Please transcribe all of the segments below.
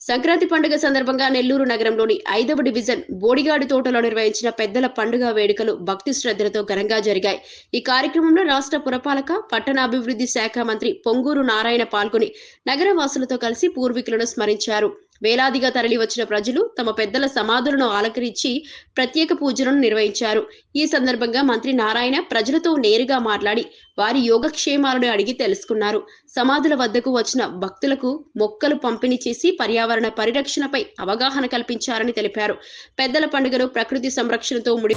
సంక్రాంతి పండుగ సందర్భంగా నెల్లూరు నగరంలోని ఐదవ డివిజన్ బోడిగాడు తోటలో నిర్వహించిన పెద్దల పండుగ వేడుకలు భక్తి శ్రద్ధలతో ఘనంగా జరిగాయి. ఈ కార్యక్రమంలో రాష్ట్ర పురపాలక పట్టణాభివృద్ధి శాఖ మంత్రి పొంగూరు నారాయణ పాల్గొని నగర వాసులతో కలిసి పూర్వీకులను స్మరించారు. వేలాదిగా తరలి వచ్చిన ప్రజలు తమ పెద్దల సమాధులను ఆలకరించి ప్రత్యేక పూజలను నిర్వహించారు. ఈ సందర్భంగా మంత్రి నారాయణ ప్రజలతో నేరుగా మాట్లాడి వారి యోగక్షేమాలను అడిగి తెలుసుకున్నారు. సమాధుల వద్దకు వచ్చిన భక్తులకు మొక్కలు పంపిణీ చేసి పర్యావరణ పరిరక్షణపై అవగాహన కల్పించారని తెలిపారు. పెద్దల పండుగను ప్రకృతి సంరక్షణతో ముడి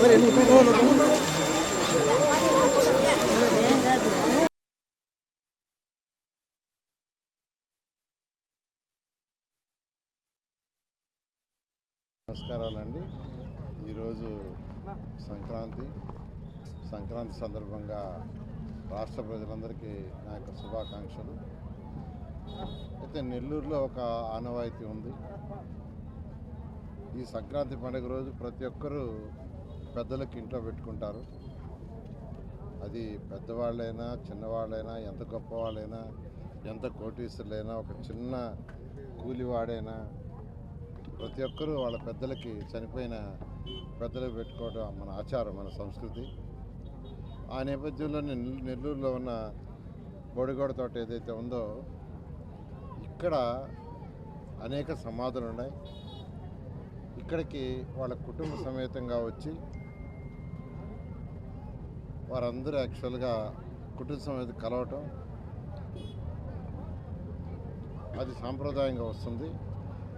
నమస్కారాలండి. ఈరోజు సంక్రాంతి. సంక్రాంతి సందర్భంగా రాష్ట్ర ప్రజలందరికీ నా యొక్క శుభాకాంక్షలు. అయితే నెల్లూరులో ఒక ఆనవాయితీ ఉంది. ఈ సంక్రాంతి పండుగ రోజు ప్రతి ఒక్కరూ పెద్దలకి ఇంట్లో పెట్టుకుంటారు. అది పెద్దవాళ్ళైనా చిన్నవాళ్ళైనా ఎంత గొప్పవాళ్ళైనా ఎంత కోటీసులైనా ఒక చిన్న కూలివాడైనా ప్రతి ఒక్కరూ వాళ్ళ పెద్దలకి చనిపోయిన పెద్దలకు పెట్టుకోవడం మన ఆచారం మన సంస్కృతి. ఆ నేపథ్యంలో నెల్లూరులో ఉన్న బొడిగోడ తోట ఏదైతే ఉందో ఇక్కడ అనేక సమాధులు ఉన్నాయి ఇక్కడికి వాళ్ళ కుటుంబ సమేతంగా వచ్చి వారందరూ యాక్చువల్గా కుటుంబ సమేత కలవటం అది సాంప్రదాయంగా వస్తుంది.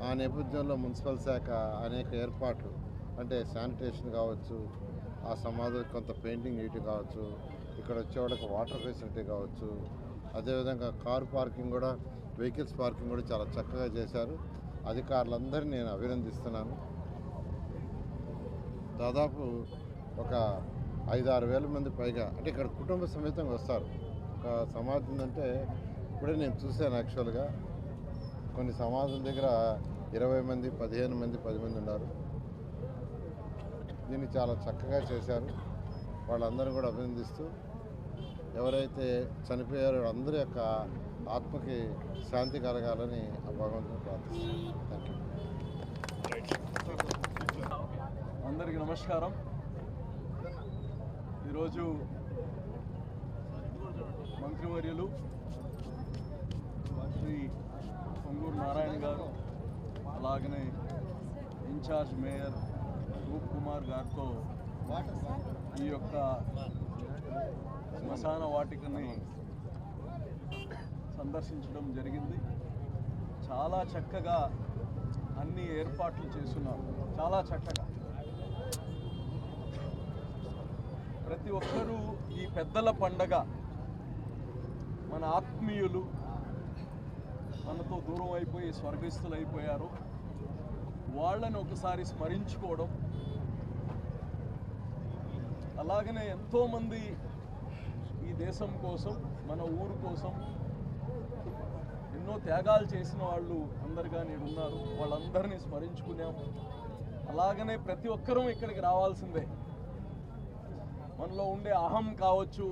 ఆ నేపథ్యంలో మున్సిపల్ శాఖ అనేక ఏర్పాట్లు అంటే శానిటేషన్ కావచ్చు ఆ సమాధులకు కొంత పెయింటింగ్ వేయటం కావచ్చు ఇక్కడ వచ్చేవాళ్ళకి వాటర్ ఫెసిలిటీ కావచ్చు అదేవిధంగా కార్ పార్కింగ్ కూడా వెహికల్స్ పార్కింగ్ కూడా చాలా చక్కగా చేశారు. అధికారులందరినీ నేను అభినందిస్తున్నాను. దాదాపు ఒక ఐదు ఆరు వేల మంది పైగా. అంటే ఇక్కడ కుటుంబ సమేతంగా వస్తారు. ఒక సమాధి అంటే ఇప్పుడే నేను చూశాను యాక్చువల్గా. కొన్ని సమాధుల దగ్గర ఇరవై మంది పదిహేను మంది పది మంది ఉన్నారు. దీన్ని చాలా చక్కగా చేశారు. వాళ్ళందరూ కూడా అభినందిస్తూ ఎవరైతే చనిపోయారో అందరి యొక్క ఆత్మకి శాంతి కలగాలని ఆ భగవంతుని ప్రార్థిస్తున్నాను. థ్యాంక్ యూ అందరికీ నమస్కారం. ఈరోజు మంత్రివర్యులు శ్రీ పొంగూరు నారాయణ గారు అలాగనే ఇన్ఛార్జ్ మేయర్ రూప్ కుమార్ గారితో ఈ యొక్క శ్మశాన వాటికని సందర్శించడం జరిగింది. చాలా చక్కగా అన్ని ఏర్పాట్లు చేస్తున్నారు. చాలా చక్కగా. ప్రతి ఒక్కరూ ఈ పెద్దల పండగ మన ఆత్మీయులు మనతో దూరం అయిపోయి స్వర్గస్థులు అయిపోయారు. వాళ్ళని ఒకసారి స్మరించుకోవడం. అలాగనే ఎంతోమంది ఈ దేశం కోసం మన ఊరు కోసం ఎన్నో త్యాగాలు చేసిన వాళ్ళు అందరుగా నేను ఉన్నారు వాళ్ళందరినీ స్మరించుకున్నాము అలాగనే ప్రతి ఒక్కరూ ఇక్కడికి రావాల్సిందే. మనలో ఉండే అహం కావచ్చు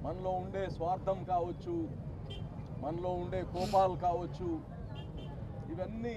మనలో ఉండే స్వార్థం కావచ్చు మనలో ఉండే కోపాలు కావచ్చు ఇవన్నీ